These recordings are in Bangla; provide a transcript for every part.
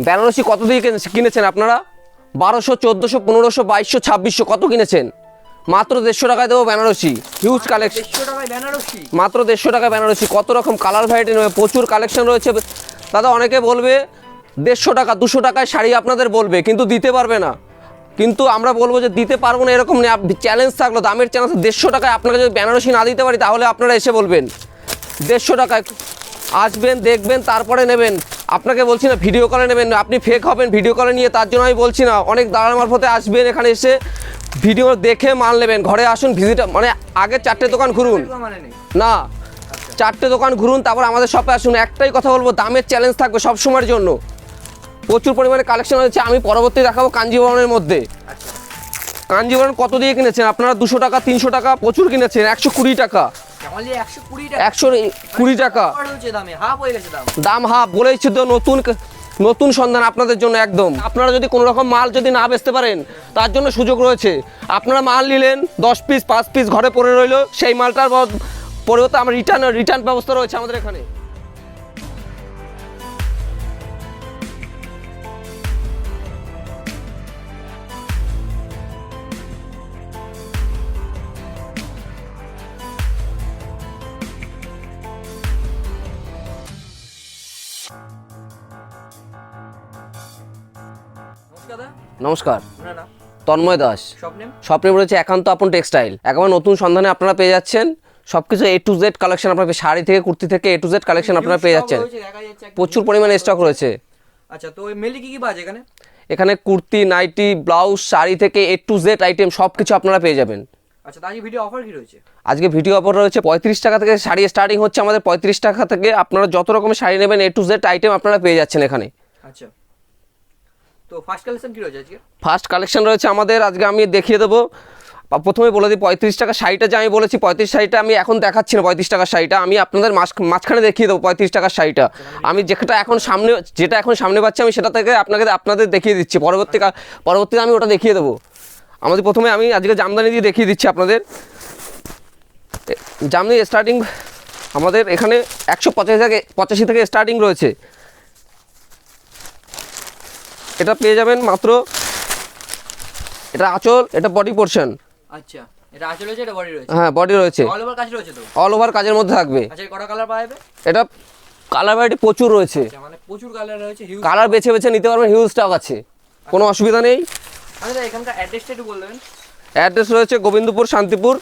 বেনারসি কত দিয়ে কিনে- কিনেছেন আপনারা? বারোশো চোদ্দোশো পনেরোশো বাইশশো ছাব্বিশশো কত কিনেছেন? মাত্র দেড়শো টাকায় দেবো বেনারসি। হিউজ কালেকশন দেড়শো টাকায় বেনারসি? মাত্র দেড়শো টাকায় বেনারসি। কত রকম কালার ভ্যারাইটি নেবে? প্রচুর কালেকশন রয়েছে। দাদা অনেকে বলবে দেড়শো টাকা দুশো টাকায় শাড়ি আপনাদের বলবে কিন্তু দিতে পারবে না। কিন্তু আমরা বলব যে দিতে পারব না এরকম চ্যালেঞ্জ থাকল দামের চ্যালেঞ্জ দেড়শো টাকায় আপনাকে যদি বেনারসি না দিতে পারি তাহলে আপনারা এসে বলবেন। দেড়শো টাকায় আসবেন দেখবেন তারপরে নেবেন। আপনাকে বলছি না ভিডিও কলে নেবেন না। আপনি ফেক হবেন ভিডিও কলে নিয়ে তার জন্য আমি বলছি না। অনেক দালাল মারফতে আসবেন, এখানে এসে ভিডিও দেখে মাল নেবেন। ঘরে আসুন ভিজিট মানে আগে চারটে দোকান ঘুরুন। না, চারটে দোকান ঘুরুন, তারপর আমাদের শপে আসুন। একটাই কথা বলব, দামের চ্যালেঞ্জ থাকবে সব সময়ের জন্য। প্রচুর পরিমাণে কালেকশন হয়েছে, আমি পরবর্তী দেখাবো কাঞ্জিবরণের মধ্যে। কাঞ্জিবরণ কত দিয়ে কিনেছেন? আপনারা দুশো টাকা, তিনশো টাকা, প্রচুর কিনেছেন, একশো কুড়ি টাকা। একশো কুড়ি টাকা। দামে হাফ তো নতুন নতুন সন্ধান আপনাদের জন্য একদম। আপনারা যদি কোনো রকম মাল যদি না বেচতে পারেন তার জন্য সুযোগ রয়েছে। আপনারা মাল নিলেন দশ পিস পাঁচ পিস ঘরে পড়ে রইল সেই মালটার পরিবর্তে আমার রিটার্ন রিটার্ন ব্যবস্থা রয়েছে আমাদের এখানে। নমস্কার। তন্ময় দাস। স্বপ্নে রয়েছে একান্ত আপন টেক্সটাইল। একেবারে নতুন সন্ধানে আপনারা পেয়ে যাচ্ছেন সব কিছু এ টু জেড কালেকশন আপনারা শাড়ি থেকে কুর্তি থেকে এ টু জেড কালেকশন আপনারা পেয়ে যাচ্ছেন। প্রচুর পরিমাণে স্টক রয়েছে। আচ্ছা তো মেলি কি কি পাওয়া যায় এখানে? এখানে কুর্তি নাইটি ব্লাউজ শাড়ি থেকে এ টু জেড আইটেম সব কিছু আপনারা পেয়ে যাবেন। আচ্ছা তার ভিডিও অফার কি রয়েছে? আজকে ভিডিও অফার রয়েছে পঁয়ত্রিশ টাকা থেকে শাড়ি স্টার্টিং হচ্ছে আমাদের পঁয়ত্রিশ টাকা থেকে আপনারা যত রকমের শাড়ি নেবেন এ টু জেড আইটেম আপনারা পেয়ে যাচ্ছেন এখানে। আচ্ছা। তো ফার্স্ট কালেকশন আজকে? ফার্স্ট কালেকশন রয়েছে আমাদের, আজকে আমি দেখিয়ে দেবো। প্রথমে বলে দিই পঁয়ত্রিশ টাকা শাড়িটা যে আমি বলেছি, পঁয়ত্রিশ শাড়িটা আমি এখন দেখাচ্ছি না, পঁয়ত্রিশ টাকার শাড়িটা। আমি আপনাদের মাঝ মাঝখানে দেখিয়ে দেবো পঁয়ত্রিশ টাকার শাড়িটা। আমি যেটা এখন সামনে যেটা এখন সামনে পাচ্ছি আমি সেটা থেকে আপনাকে আপনাদের দেখিয়ে দিচ্ছি। পরবর্তী পরবর্তীতে আমি ওটা দেখিয়ে দেবো। আমাদের প্রথমে আমি আজকে জামদানি দিয়ে দেখিয়ে দিচ্ছি আপনাদের। জামদানি স্টার্টিং আমাদের এখানে একশো পঁচাশি থেকে পঁচাশি থেকে স্টার্টিং রয়েছে। এটা পেয়ে যাবেন মাত্র এটা আঁচল এটা বডি পোর্শন আচ্ছা হ্যাঁ বডি রয়েছে। অল ওভার কাজ রয়েছে তো? অল ওভার কাজের মধ্যে থাকবে। আচ্ছা এটা কালার ভ্যারাইটি প্রচুর রয়েছে। আচ্ছা মানে কালার হিউজ কালার বেছে বেছে নিতে পারবেন হিউজ স্টক আছে। কোনো অসুবিধা নেই। আচ্ছা বলে দেবেন। অ্যাড্রেস রয়েছে গোবিন্দপুর শান্তিপুর।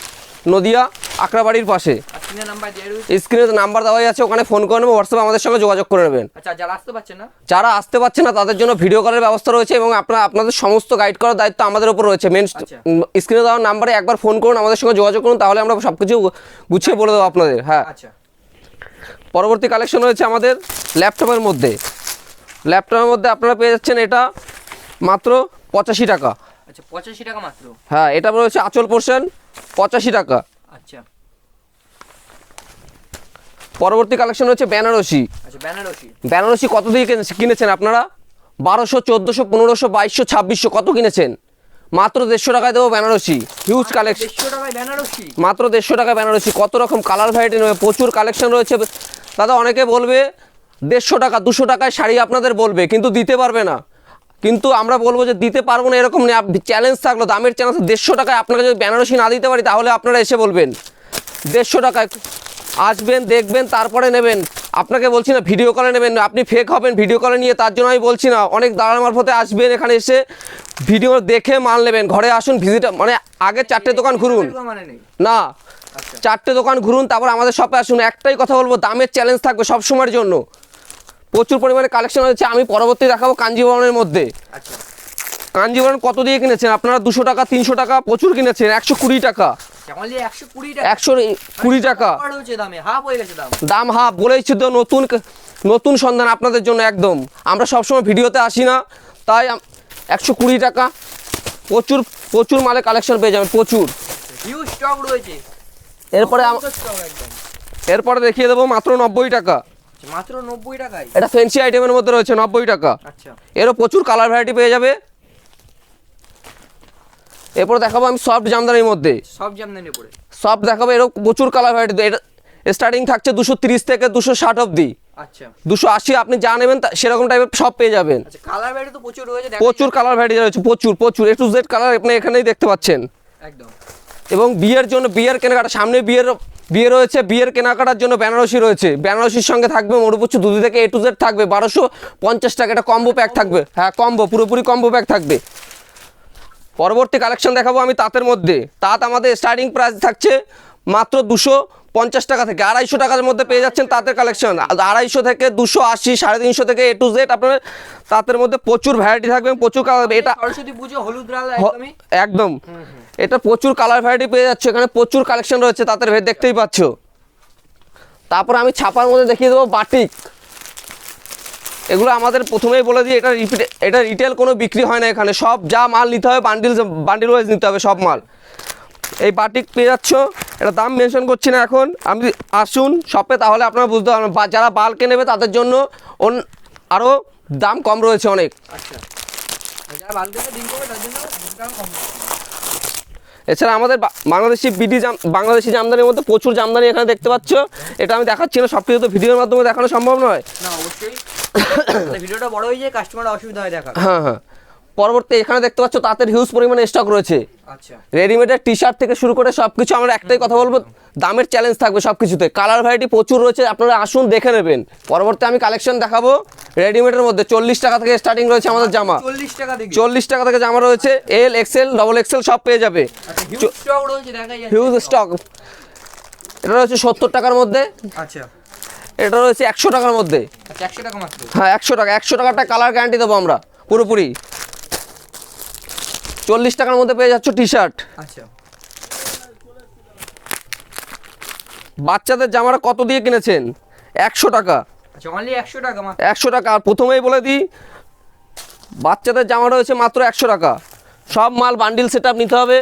নদিয়া আকরাবাড়ির পাশে। স্ক্রিনে নাম্বার দেওয়াই আছে ওখানে ফোন করে নেবেন হোয়াটসঅ্যাপে আমাদের সঙ্গে যোগাযোগ করে নেবেন। আচ্ছা যারা আসতে পারছেন না? যারা আসতে পারছে না তাদের জন্য ভিডিও কলের ব্যবস্থা রয়েছে এবং আপনার আপনাদের সমস্ত গাইড করার দায়িত্ব আমাদের উপর রয়েছে। মেন আচ্ছা। স্ক্রিনে দেওয়ার নাম্বারে একবার ফোন করুন আমাদের সঙ্গে যোগাযোগ করুন তাহলে আমরা সব কিছু গুছিয়ে বলে দেবো আপনাদের হ্যাঁ। আচ্ছা। পরবর্তী কালেকশন রয়েছে আমাদের ল্যাপটপের মধ্যে। ল্যাপটপের মধ্যে আপনারা পেয়ে যাচ্ছেন এটা মাত্র পঁচাশি টাকা। আচ্ছা পঁচাশি টাকা মাত্র? হ্যাঁ এটা রয়েছে আঁচল পোর্শন পঁচাশি টাকা। আচ্ছা। পরবর্তী কালেকশন রয়েছে বেনারসি। আচ্ছা বেনারসি। বেনারসি কত দিয়ে কিনে- কিনেছেন আপনারা? বারোশো চোদ্দোশো পনেরোশো বাইশশো ছাব্বিশশো কত কিনেছেন? মাত্র দেড়শো টাকায় দেবো বেনারসি। হিউজ কালেকশন টাকায় মাত্র দেড়শো টাকা বেনারসি। কত রকম কালার ভ্যারাইটি নেবে? প্রচুর কালেকশন রয়েছে। দাদা অনেকে বলবে দেড়শো টাকা দুশো টাকায় শাড়ি আপনাদের বলবে কিন্তু দিতে পারবে না। কিন্তু আমরা বলব যে দিতে পারব না এরকম চ্যালেঞ্জ থাকল দামের চ্যালেঞ্জ দেড়শো টাকায় আপনাকে যদি বেনারসি না দিতে পারি তাহলে আপনারা এসে বলবেন। দেড়শো টাকায় আসবেন দেখবেন তারপরে নেবেন। আপনাকে বলছি না ভিডিও কলে নেবেন। আপনি ফেক হবেন ভিডিও কলে নিয়ে তার জন্য আমি বলছি না। অনেক দালাল মারফতে আসবেন এখানে এসে ভিডিও দেখে মাল নেবেন। ঘরে আসুন ভিজিট মানে আগে চারটে দোকান ঘুরুন। মানে না আচ্ছা। চারটে দোকান ঘুরুন তারপর আমাদের শপে আসুন। একটাই কথা বলব দামের চ্যালেঞ্জ থাকবে সব সময়ের জন্য। প্রচুর পরিমাণে কালেকশন হয়েছে। আমি পরবর্তী দেখাবো কাঞ্জিবরণের মধ্যে। আচ্ছা। কাঞ্জিবরণ কত দিয়ে কিনেছেন? আপনারা দুশো টাকা তিনশো টাকা প্রচুর কিনেছেন একশো কুড়ি টাকা। একশো কুড়ি টাকা। হচ্ছে দামে হাফ বলেইছি তো নতুন নতুন সন্ধান আপনাদের জন্য একদম। আমরা সবসময় ভিডিওতে আসি না তাই একশো কুড়ি টাকা। প্রচুর প্রচুর মালে কালেকশন পেয়ে যাবেন প্রচুর। স্টক রয়েছে। এরপরে এরপরে দেখিয়ে দেবো মাত্র নব্বই টাকা। মাত্র নব্বই টাকায়? এটা ফেন্সি আইটেমের মধ্যে রয়েছে নব্বই টাকা। আচ্ছা। এরও প্রচুর কালার ভ্যারাইটি পেয়ে যাবে। এরপর দেখাবো আমি সফট জামদানির মধ্যে। সব জামদানি পড়ে সফট দেখাবো এরও প্রচুর কালার ভ্যারাইটি এটা স্টার্টিং থাকছে দুশো তিরিশ থেকে দুশো ষাট অবধি। আচ্ছা। দুশো আশি আপনি যা নেবেন তা- সেরকম টাইপের সব পেয়ে যাবেন। আচ্ছা কালার ভ্যারাইটি তো প্রচুর রয়েছে প্রচুর কালার ভ্যারাইটি রয়েছে প্রচুর প্রচুর। এ টু জেড কালার আপনি এখানেই দেখতে পাচ্ছেন। একদম। এবং বিয়ের জন্য, বিয়ের কেনাকাটা, সামনে বিয়ের বিয়ে রয়েছে, বিয়ের কেনাকাটার জন্য বেনারসি রয়েছে। বেনারসির সঙ্গে থাকবে মরুপুচ্ছু দুদি থেকে এ টু জেড থাকবে, বারোশো পঞ্চাশ টাকা একটা কম্বো প্যাক থাকবে। হ্যাঁ কম্বো পুরোপুরি কম্বো প্যাক থাকবে। পরবর্তী কালেকশন দেখাবো আমি তাঁতের মধ্যে। তাঁত আমাদের স্টার্টিং প্রাইস থাকছে মাত্র দুশো পঞ্চাশ টাকা থেকে আড়াইশো টাকার মধ্যে পেয়ে যাচ্ছেন তাঁতের কালেকশন আড়াইশো থেকে দুশো আশি সাড়ে তিনশো থেকে এ টু জেড আপনার তাঁতের মধ্যে প্রচুর ভ্যারাইটি থাকবে প্রচুর কালার এটা হলুদ একদম। এটা প্রচুর কালার ভ্যারাইটি পেয়ে যাচ্ছে। এখানে প্রচুর কালেকশন রয়েছে তাঁতের ভেদ দেখতেই পাচ্ছ। তারপর আমি ছাপার মধ্যে দেখিয়ে দেবো বাটিক। এগুলো আমাদের প্রথমেই বলে দিই এটা রিপিট এটা রিটেল কোনো বিক্রি হয় না এখানে। সব যা মাল নিতে হবে বান্ডিল বান্ডিল ওয়াইজ নিতে হবে সব মাল। এই বাটিক পেয়ে যাচ্ছ। এটা দাম মেনশন করছি না এখন। আমি আসুন শপে তাহলে আপনারা বুঝতে পারবেন। বা যারা বালকে নেবে তাদের জন্য আরও দাম কম রয়েছে অনেক। আচ্ছা। এছাড়া আমাদের বাংলাদেশি বিডি জাম বাংলাদেশি জামদানির মধ্যে প্রচুর জামদানি এখানে দেখতে পাচ্ছ। এটা আমি দেখাচ্ছি না সব কিছু তো ভিডিওর মাধ্যমে দেখানো সম্ভব নয়। না অবশ্যই। ভিডিওটা বড় হয়ে যায় কাস্টমার অসুবিধা হয় দেখা হ্যাঁ হ্যাঁ। পরবর্তী এখানে দেখতে পাচ্ছ তাদের হিউজ পরিমাণে স্টক রয়েছে। আচ্ছা। রেডিমেডের টি শার্ট থেকে শুরু করে সব কিছু আমরা একটাই কথা বলব দামের চ্যালেঞ্জ থাকবে সব কিছুতে কালার ভ্যারাইটি প্রচুর রয়েছে আপনারা আসুন দেখে নেবেন। পরবর্তী আমি কালেকশন দেখাবো রেডিমেডের মধ্যে চল্লিশ টাকা থেকে স্টার্টিং রয়েছে আমাদের জামা। চল্লিশ টাকা দেখি চল্লিশ টাকা থেকে জামা রয়েছে এল এক্সেল ডবল এক্সেল সব পেয়ে যাবে। আচ্ছা হিউজ স্টক হিউজ স্টক এটা রয়েছে সত্তর টাকার মধ্যে। আচ্ছা। এটা রয়েছে একশো টাকার মধ্যে। আচ্ছা একশো টাকা হ্যাঁ একশো টাকা একশো টাকাটা কালার গ্যারান্টি দেবো আমরা পুরোপুরি। চল্লিশ টাকার মধ্যে পেয়ে যাচ্ছ টি শার্ট আচ্ছা। বাচ্চাদের জামারা কত দিয়ে কিনেছেন? একশো টাকা। আচ্ছা একশো টাকা একশো টাকা আর প্রথমেই বলে দিই বাচ্চাদের জামা রয়েছে মাত্র একশো টাকা। সব মাল বান্ডিল সেট নিতে হবে।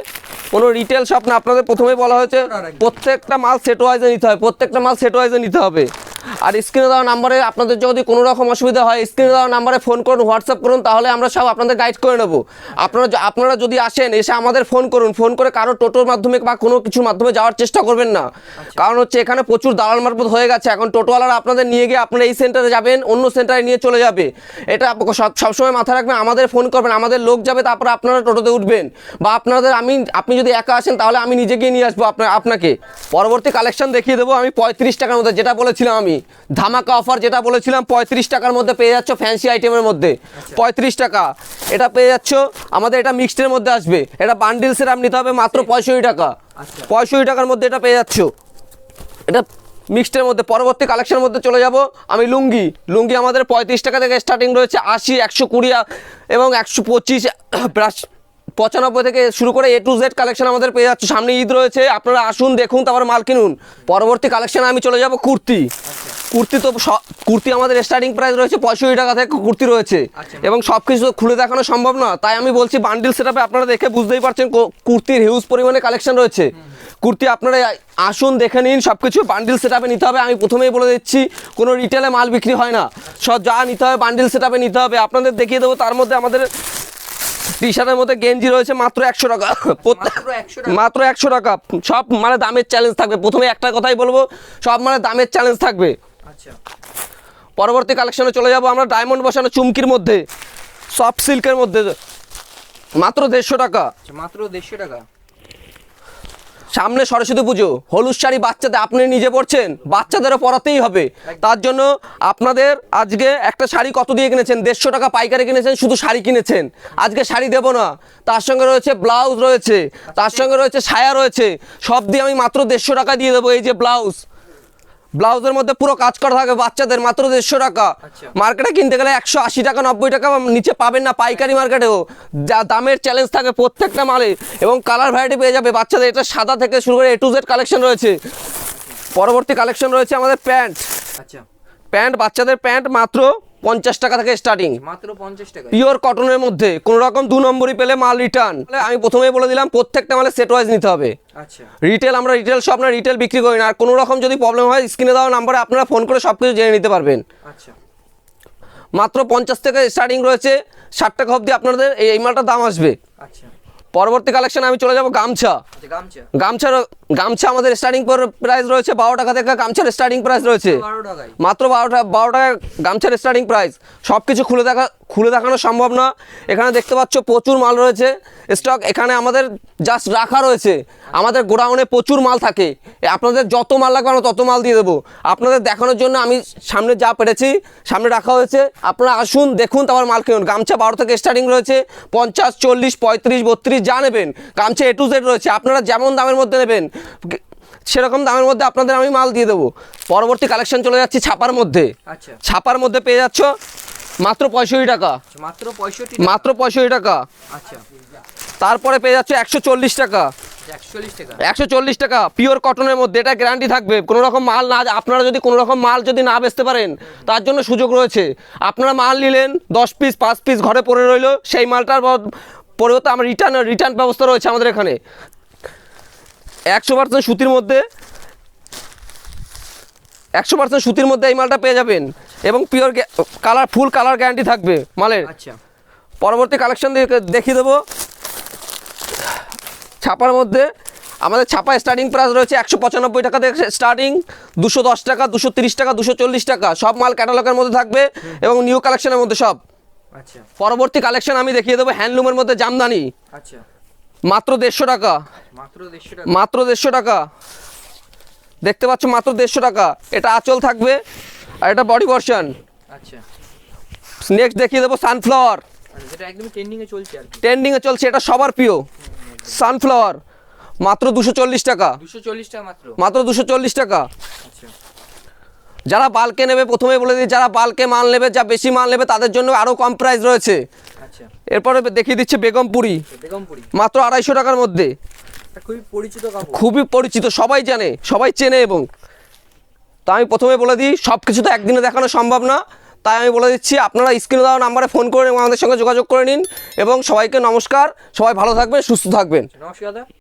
কোনো রিটেল শপ না আপনাদের প্রথমেই বলা হয়েছে প্রত্যেকটা মাল সেট ওয়াইজে নিতে হবে প্রত্যেকটা মাল সেট ওয়াইজে নিতে হবে। আর স্ক্রিনে দেওয়া নাম্বারে আপনাদের যদি কোনো রকম অসুবিধা হয় স্ক্রিনে দেওয়া নাম্বারে ফোন করুন হোয়াটসঅ্যাপ করুন তাহলে আমরা সব আপনাদের গাইড করে নেব। আপনারা আপনারা যদি আসেন এসে আমাদের ফোন করুন। ফোন করে কারও টোটোর মাধ্যমে বা কোনো কিছুর মাধ্যমে যাওয়ার চেষ্টা করবেন না। কারণ হচ্ছে এখানে প্রচুর দালাল মারফত হয়ে গেছে। এখন টোটোওয়ালারা আপনাদের নিয়ে গিয়ে আপনারা এই সেন্টারে যাবেন অন্য সেন্টারে নিয়ে চলে যাবে। এটা সব- সবসময় মাথায় রাখবেন আমাদের ফোন করবেন আমাদের লোক যাবে তারপর আপনারা টোটোতে উঠবেন। বা আপনাদের আমি আপনি যদি একা আসেন তাহলে আমি নিজে গিয়ে নিয়ে আসব আপনার আপনাকে। পরবর্তী কালেকশন দেখিয়ে দেবো আমি পঁয়ত্রিশ টাকার মধ্যে যেটা বলেছিলাম আমি। ধামাকা অফার যেটা বলেছিলাম পঁয়ত্রিশ টাকার মধ্যে পেয়ে যাচ্ছ ফ্যান্সি আইটেমের মধ্যে। পঁয়ত্রিশ টাকা। এটা পেয়ে যাচ্ছ আমাদের এটা মিক্সডের মধ্যে আসবে। এটা বান্ডিল সেরাম নিতে হবে মাত্র পঁয়ষট্টি টাকা। আচ্ছা। পঁয়ষট্টি টাকার মধ্যে এটা পেয়ে যাচ্ছ। এটা মিক্সডের মধ্যে। পরবর্তী কালেকশনের মধ্যে চলে যাব। আমি লুঙ্গি। লুঙ্গি আমাদের পঁয়ত্রিশ টাকা থেকে স্টার্টিং রয়েছে আশি একশো কুড়ি এবং একশো পঁচিশ পঁচানব্বই থেকে শুরু করে এ টু জেড কালেকশন আমাদের পেয়ে যাচ্ছে। সামনে ঈদ রয়েছে আপনারা আসুন দেখুন তারপর মাল কিনুন। পরবর্তী কালেকশনে আমি চলে যাব কুর্তি। কুর্তি তো স- কুর্তি আমাদের স্টার্টিং প্রাইস রয়েছে পঁয়ষট্টি টাকা থেকে কুর্তি রয়েছে। আচ্ছা। এবং সব কিছু খুলে দেখানো সম্ভব না। তাই আমি বলছি বান্ডিল সেটআপে আপনারা দেখে বুঝতেই পারছেন কুর্তির হিউজ পরিমাণে কালেকশন রয়েছে। কুর্তি আপনারা আসুন দেখে নিন সব কিছু বান্ডিল সেটআপে নিতে হবে। আমি প্রথমেই বলে দিচ্ছি কোনো রিটেলে মাল বিক্রি হয় না। সব যা নিতে হবে বান্ডিল সেটআপে নিতে হবে। আপনাদের দেখিয়ে দেবো তার মধ্যে আমাদের টি শার্টের মধ্যে গেঞ্জি রয়েছে মাত্র একশো টাকা। প্রত্যেক- মাত্র 100 টাকা? মাত্র একশো টাকা। সব মানে দামের চ্যালেঞ্জ থাকবে। প্রথমে একটা কথাই বলব সব মানে দামের চ্যালেঞ্জ থাকবে। আচ্ছা। পরবর্তী কালেকশনে চলে যাব আমরা ডায়মন্ড বসানো চুমকির মধ্যে সফট সিল্কের মধ্যে মাত্র দেড়শো টাকা। আচ্ছা মাত্র দেড়শো টাকা। সামনে সরস্বতী পুজো, হলুদ শাড়ি বাচ্চাদের আপনি নিজে পড়ছেন বাচ্চাদেরও পড়াতেই হবে। তার জন্য আপনাদের আজকে একটা শাড়ি কত দিয়ে কিনেছেন? দেড়শো টাকা পাইকারি কিনেছেন, শুধু শাড়ি কিনেছেন। আজকে শাড়ি দেব না। তার সঙ্গে রয়েছে ব্লাউজ রয়েছে, তার সঙ্গে রয়েছে সায়া রয়েছে। সব দিয়ে আমি মাত্র দেড়শো টাকা দিয়ে দেবো এই যে ব্লাউজ। ব্লাউজের মধ্যে পুরো কাজ করা থাকে বাচ্চাদের মাত্র দেড়শো টাকা। আচ্ছা। মার্কেটে কিনতে গেলে একশো আশি টাকা নব্বই টাকা নিচে পাবেন না পাইকারি মার্কেটেও। যা দামের চ্যালেঞ্জ থাকে প্রত্যেকটা মালে। এবং কালার ভ্যারাইটি পেয়ে যাবে বাচ্চাদের। এটা সাদা থেকে শুরু করে এ টু জেড কালেকশন রয়েছে। পরবর্তী কালেকশন রয়েছে আমাদের প্যান্ট। আচ্ছা। প্যান্ট বাচ্চাদের প্যান্ট মাত্র পঞ্চাশ টাকা থেকে স্টার্টিং মাত্র পঞ্চাশ টাকা পিওর কটনের মধ্যে কোনো রকম দু নম্বরই পেলে মাল রিটার্ন আমি প্রথমেই বলে দিলাম প্রত্যেকটা মালে সেট ওয়াইজ নিতে হবে। আচ্ছা। রিটেল আমরা রিটেল শপ না রিটেল বিক্রি করি না। আর কোনো রকম যদি প্রবলেম হয় স্ক্রিনে দেওয়া নাম্বারে আপনারা ফোন করে সব কিছু জেনে নিতে পারবেন। আচ্ছা। মাত্র পঞ্চাশ থেকে স্টার্টিং রয়েছে ষাট টাকা অবধি আপনাদের এই এই মালটার দাম আসবে। আচ্ছা। পরবর্তী কালেকশন আমি চলে যাব গামছা। আচ্ছা গামছা। গামছার গামছা আমাদের স্টার্টিং প্রাইস রয়েছে বারো টাকা থেকে গামছার স্টার্টিং প্রাইস রয়েছে। মাত্র বারো টাকা বারো টাকা গামছার স্টার্টিং প্রাইস সব কিছু খুলে দেখা খুলে দেখানো সম্ভব না। এখানে দেখতে পাচ্ছ প্রচুর মাল রয়েছে। স্টক এখানে আমাদের জাস্ট রাখা রয়েছে। আমাদের গোডাউনে প্রচুর মাল থাকে। আপনাদের যত মাল লাগবে আমরা তত মাল দিয়ে দেবো। আপনাদের দেখানোর জন্য আমি সামনে যা পেরেছি সামনে রাখা হয়েছে। আপনারা আসুন দেখুন তারপর মাল কিনুন। গামছা বারো থেকে স্টার্টিং রয়েছে। পঞ্চাশ চল্লিশ পঁয়ত্রিশ বত্রিশ যা নেবেন। গামছা এ টু জেড রয়েছে। আপনারা যেমন দামের মধ্যে নেবেন সেরকম দামের মধ্যে আপনাদের আমি মাল দিয়ে দেবো। পরবর্তী কালেকশন চলে যাচ্ছি ছাপার মধ্যে। আচ্ছা। ছাপার মধ্যে পেয়ে যাচ্ছ। মাত্র পঁয়ষট্টি টাকা। মাত্র পঁয়ষট্টি মাত্র পঁয়ষট্টি টাকা। আচ্ছা। তারপরে পেয়ে যাচ্ছ একশো চল্লিশ টাকা। একশো চল্লিশ টাকা। পিওর কটনের মধ্যে এটা গ্যারান্টি থাকবে। কোনো রকম মাল না আপনারা যদি কোনো রকম মাল যদি না বেচতে পারেন তার জন্য সুযোগ রয়েছে। আপনারা মাল নিলেন দশ পিস পাঁচ পিস ঘরে পড়ে রইল সেই মালটার পরিবর্তে আমার রিটার্ন রিটার্ন ব্যবস্থা রয়েছে আমাদের এখানে। একশো পার্সেন্ট সুতির মধ্যে একশো পার্সেন্ট সুতির মধ্যে এই মালটা পেয়ে যাবেন। এবং pure colour full colour guarantee থাকবে মালের। আচ্ছা। পরবর্তী কালেকশন দেখিয়ে দেবো। ছাপার মধ্যে আমাদের ছাপা স্টার্টিং প্রাইস রয়েছে একশো পঁচানব্বই টাকা থেকে স্টার্টিং দুশো দশ টাকা দুশো তিরিশ টাকা দুশো চল্লিশ টাকা। সব মাল ক্যাটালগের মধ্যে থাকবে এবং নিউ কালেকশনের মধ্যে সব। আচ্ছা। পরবর্তী কালেকশন আমি দেখিয়ে দেবো হ্যান্ডলুমের মধ্যে জামদানি। আচ্ছা। মাত্র দেড়শো টাকা। মাত্র দেড়শো টাকা। মাত্র দেড়শো টাকা। দেখতে পাচ্ছ মাত্র দেড়শো টাকা। এটা আঁচল থাকবে। আর এটা বডি ভার্সন আচ্ছা। নেক্সট দেখিয়ে দেবো সানফ্লাওয়ার আচ্ছা যেটা একদম ট্রেন্ডিং এ চলছে আর কি। ট্রেন্ডিংয়ে চলছে এটা সবার প্রিয়। সানফ্লাওয়ার মাত্র দুশো চল্লিশ টাকা। দুশো চল্লিশ টাকা মাত্র? মাত্র দুশো চল্লিশ টাকা। আচ্ছা। যারা বালকে নেবে প্রথমে বলে দিই যারা বালকে মাল নেবে যা বেশি মাল নেবে তাদের জন্য আরও কম প্রাইস রয়েছে। আচ্ছা। এরপরে দেখিয়ে দিচ্ছে বেগমপুরি মাত্র আড়াইশো টাকার মধ্যে। খুবই পরিচিত কাপড়। খুবই পরিচিত সবাই জানে সবাই চেনে এবং তা আমি প্রথমে বলে দিই সব কিছু তো একদিনে দেখানো সম্ভব না। তাই আমি বলে দিচ্ছি, আপনারা স্ক্রিনে দেওয়া নাম্বারে ফোন করে আমাদের সঙ্গে যোগাযোগ করে নিন। এবং সবাইকে নমস্কার, সবাই ভালো থাকবেন, সুস্থ থাকবেন। নমস্কার